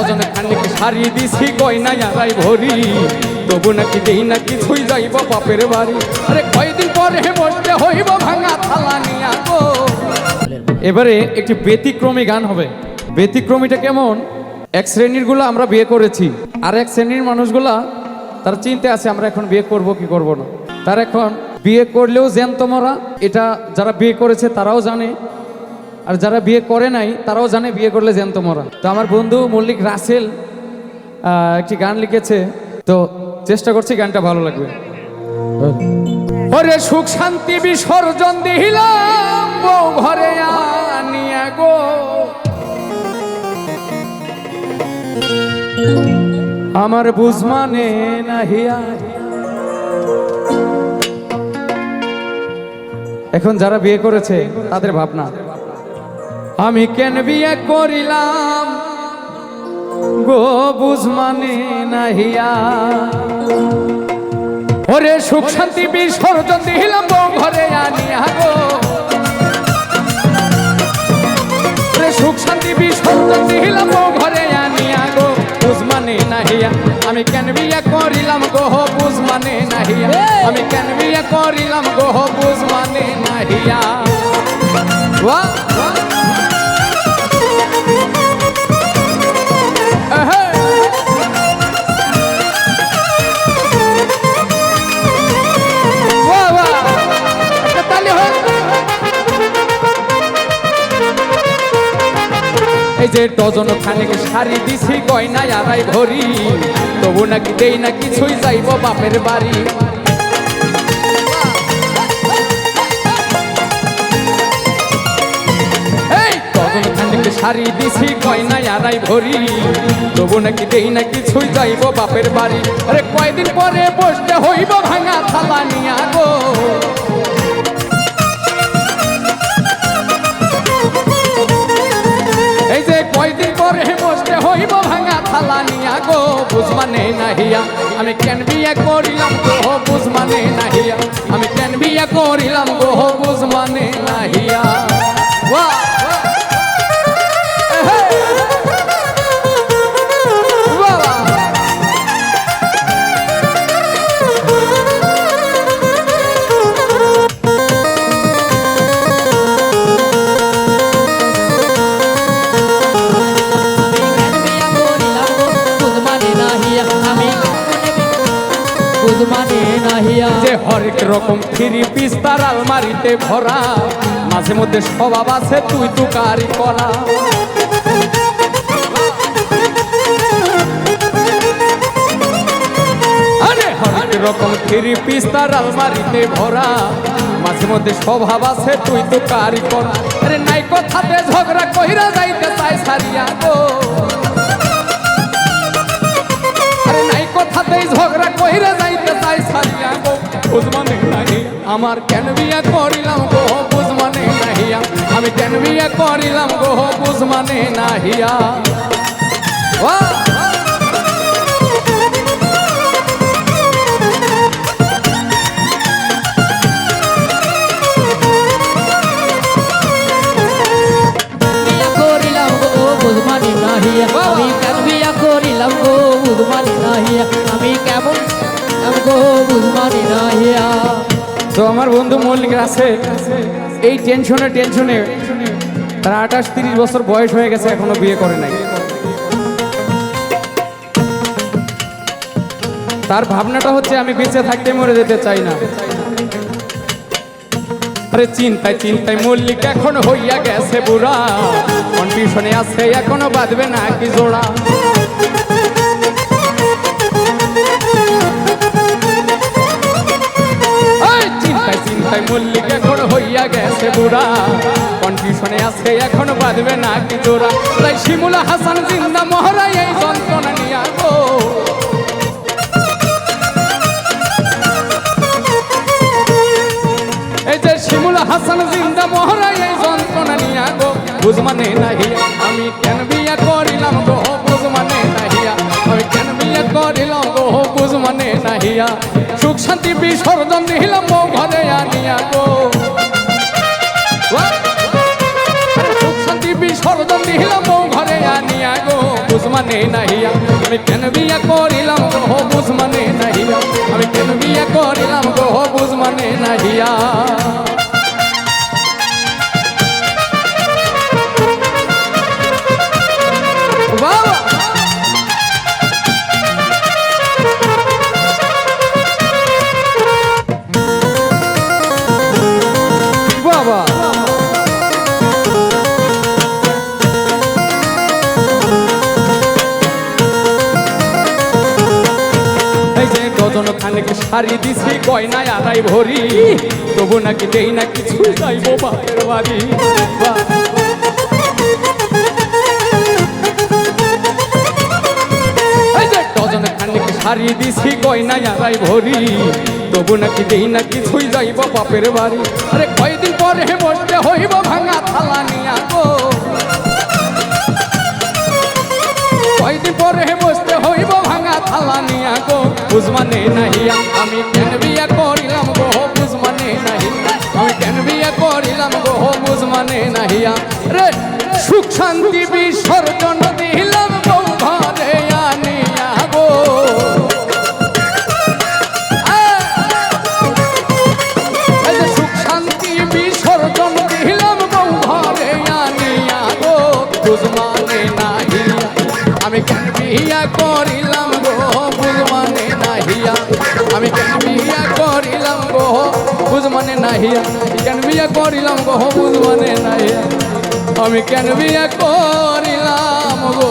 ডজনে খানিক সারি দিছি, গয়না আড়াই ভরি। তবু নাকি দেই না কিছুই যাইব বাপের বাড়ি। আরে কয়দিন পরে বসতে হইব ভাঙা থালা নিয়া গো। এবারে একটি ব্যতিক্রমী গান হবে। ব্যতিক্রমীটা কেমন? এক শ্রেণিরগুলো আমরা বিয়ে করেছি, আর এক শ্রেণির মানুষগুলা তার চিন্তা আছে, আমরা এখন বিয়ে করব কি করব না। তার এখন বিয়ে করলেও জ্যান্ত মরা, এটা যারা বিয়ে করেছে তারাও জানে। আর যারা বিয়ে করে নাই, তারাও জানে বিয়ে করলে জ্যান্ত মরা। তো আমার বন্ধু মল্লিক রাসেল একটি গান লিখেছে। তো চেষ্টা করছি গানটা ভালো লাগবে। ওরে সুখ শান্তি বিসর্জন বউ ঘরে আনিয়া গো। আমার বুঝমানে নাহিয়া। এখন যারা বিয়ে করেছে, তাদের ভাবনা। আমি কেন বিয়ে করিলাম? গো বুঝমানে নাহিয়া ওরে সুখ শান্তি বিসর্জন দিলাম বউ ঘরে আনিয়া গো। ওরে সুখ শান্তি বিসর্জন দিলাম বউ ঘরে আনিয়া গো। বুঝমানে নাহিয়া আমি কেন বিয়ে করিলাম গো বুঝমানে নাহিয়া আমি কেন বিয়ে করিলাম গো বুঝমানে নাহিয়া বাহ, এই যে ডজন খানিক শাড়ি দিছি, গয়না আড়াই ভরি। তবু নাকি দেই না কিছুই যাইব বাপের বাড়ি। শাড়ি দিছি, গয়না আড়াই ভরি। তবু নাকি দেই না কিছুই যাইব বাপের বাড়ি। আরে কয়দিন পরে বসতে হইব ভাঙা থালা নিয়া গো। ভাঙা থালা নিয়া গো বুঝমানে নাহিয়া। আমি কেন বিয়ে করিলাম গো বুঝমানে নাহিয়া। আমি কেন বিয়ে করিলাম গো বুঝমানে নাহিয়া যে হরেক রকম থ্রি পিস তার আলমারিতে ভরা, মাঝে মধ্যে স্বভাব আছে তুই তুকারি করা রকম থ্রি পিস তার আলমারিতে ভরা, মাঝে মধ্যে স্বভাব আছে তুই তো কারি করা। আরে নাই কথাতে ঝগড়া কইরা যাইতে চাই সারিয়া বুঝমানে নাহি আমার কেন বিয়া করিলাম গো, বুঝমানে নাহিয়া। আমি কেন বিয়া করিলাম গো, বুঝমানে নাহিয়া। বাহ তো আমার বন্ধু মল্লিক আছে, এই টেনশনে টেনশনে তার আঠাশ তিরিশ বছর বয়স হয়ে গেছে, এখনও বিয়ে করে নাই। তার ভাবনাটা হচ্ছে, আমি বেঁচে থাকতে মরে যেতে চাই না। আরে চিন্তায় চিন্তায় মল্লিক এখন হইয়া গেছে বুড়া। কন্ডিশনে আছে, এখনও বাঁধবে না কি জোড়া। বুড়া কনফিউশনে আছে, এখন বাঁধবে না কি জোড়া তাই শিমুলা হাসান জিন্দা মহরা এই যন্ত্রণা নিয়া গো এই শিমুল হাসান জিন্দা মহরা এই যন্ত্রণা নিয়া গো বুঝমানে নাহিয়া আমি কেন বিয়া করিলাম গো? বুঝমানে নাহিয়া আমি কেন বিয়া করিলাম গো? বুঝমানে নাহিয়া সুখ শান্তি বিসর্জন দিলাম ঘরে আনিয়া গো। মানে নাহিয়া। আমি কেন বিয়া করিলাম গো বুঝ মানে নাহিয়া? আমি কেন বিয়া করিলাম গো বুঝ মানে নাহিয়া? ডজন খানেক শাড়ি দিছি, গয়নায় আড়াই ভরি। তবু নাকি দেই না কিছু, যাইবো বাপের বাড়ি। ডজন দিছি, গয়নায় আড়াই ভরি। তবু নাকি দেই না কিছুই, যাইব বাপের বাড়ি। আরে কয়দিন পরে বসতে হইব ভাঙা থালা নিয়া গো। কয়দিন পরে হইব ভাঙা থালা নিয়া গো বুঝমানে নাহিয়া আমি কেন বিয়া করিলাম গো বুঝমানে নাহিয়া আমি কেন বিয়া করিলাম গো বুঝমানে নাহিয়া রে, সুখ শান্তি বিসর্জন দিলাম নাহিয়া কেন বিয়া করিলাম গো বুঝমানে নাহিয়া আমি কেন বিয়া করিলাম গো?